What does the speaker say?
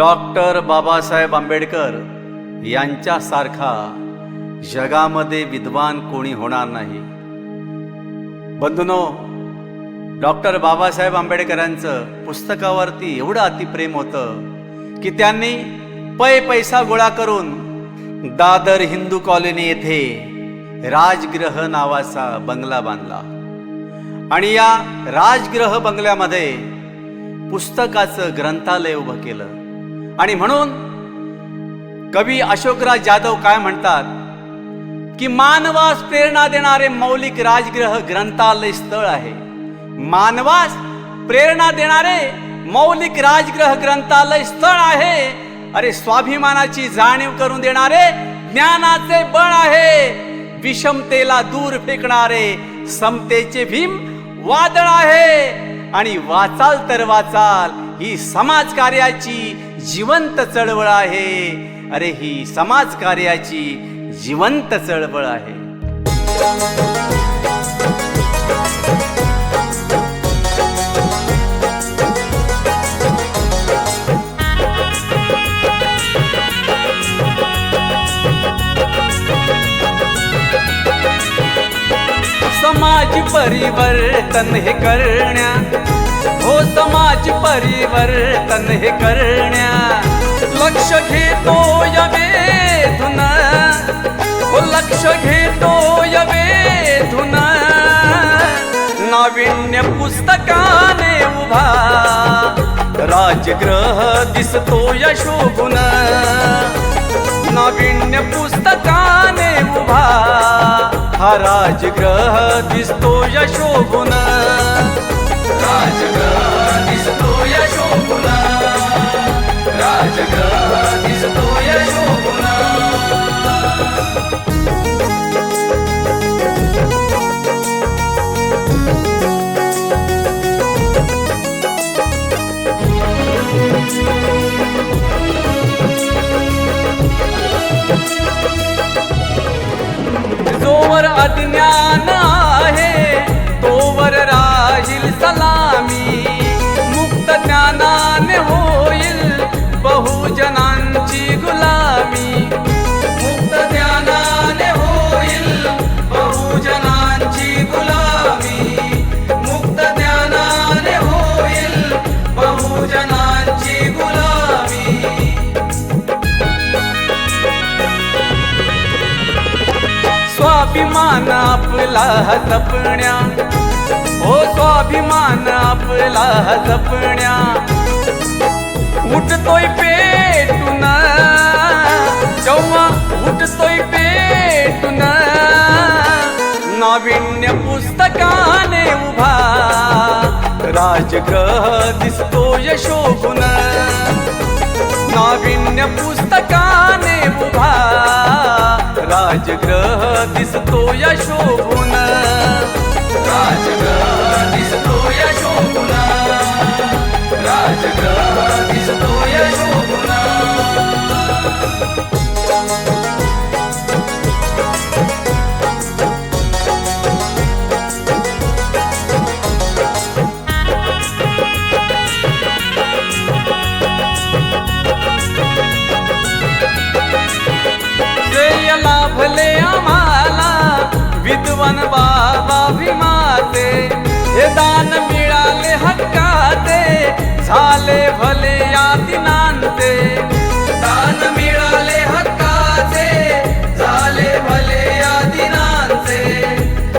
Doctor Babasaheb Ambedkar यांच्यासारखा जगामध्ये विद्वान कोणी होणार नाही. बंधुनो डॉक्टर बाबासाहेब आंबेडकरांचं पुस्तकावरती एवढं अतिप्रेम होतं की त्यांनी पै पैसा गोळा करून दादर हिंदू कॉलनी येथे राजगृह नावाचा बंगला बांधला. आणि या राजगृह बंगल्यामध्ये पुस्तकाचं ग्रंथालय उभं केलं. आणि म्हणून कवी अशोकराज जाधव काय म्हणतात की मानवास प्रेरणा देणारे मौलिक राजग्रह ग्रंथालय स्थळ आहे. मानवास प्रेरणा देणारे मौलिक राजग्रह ग्रंथालय स्थळ आहे. अरे स्वाभिमानाची जाणीव करून देणारे ज्ञानाचे बळ आहे. विषमतेला दूर फेकणारे समतेचे भीम वादळ आहे. आणि वाचाल तर वाचाल ही समाजकार्याची जिवंत चळवळ आहे. अरे ही समाज कार्याची जिवंत चळवळ आहे. समाज परिवर्तन हे करण्या हो समाज परिवर्तन हे करण्या. लक्ष घेतो यवेधुन हो लक्ष घेतो यवेधुन नाविन्य पुस्तकाने उभा. राजग्रह दिसतो यशोगुण. नाविन्य पुस्तकाने उभा. हा राजग्रह दिसतो यशोगुण. जोवर अज्ञान स्वाभिमान आपला जपण्या. हो स्वाभिमान आपला जपण्या. उठतोय पेटून. जेव्हा उठतोय पेटून. नाविन्य पुस्तकाने उभा. राजग्रह दिसतो यशोगुण. नाविन्य पुस्तक राजग्रह दिसतो या शोभून? राजग्रह